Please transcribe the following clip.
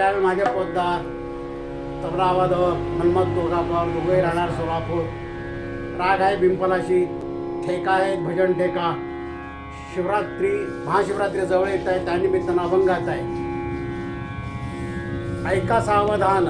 माझ्या माझे पोतदार तबरावाद मनमत दुर्गापूर दुबई राहणार सोलापूर. राग आहे बिंपलाशी ठेका आहे भजन ठेका. शिवरात्री महाशिवरात्री जवळ येत आहे त्यानिमित्तानं अभंगात आहे. ऐका सावधान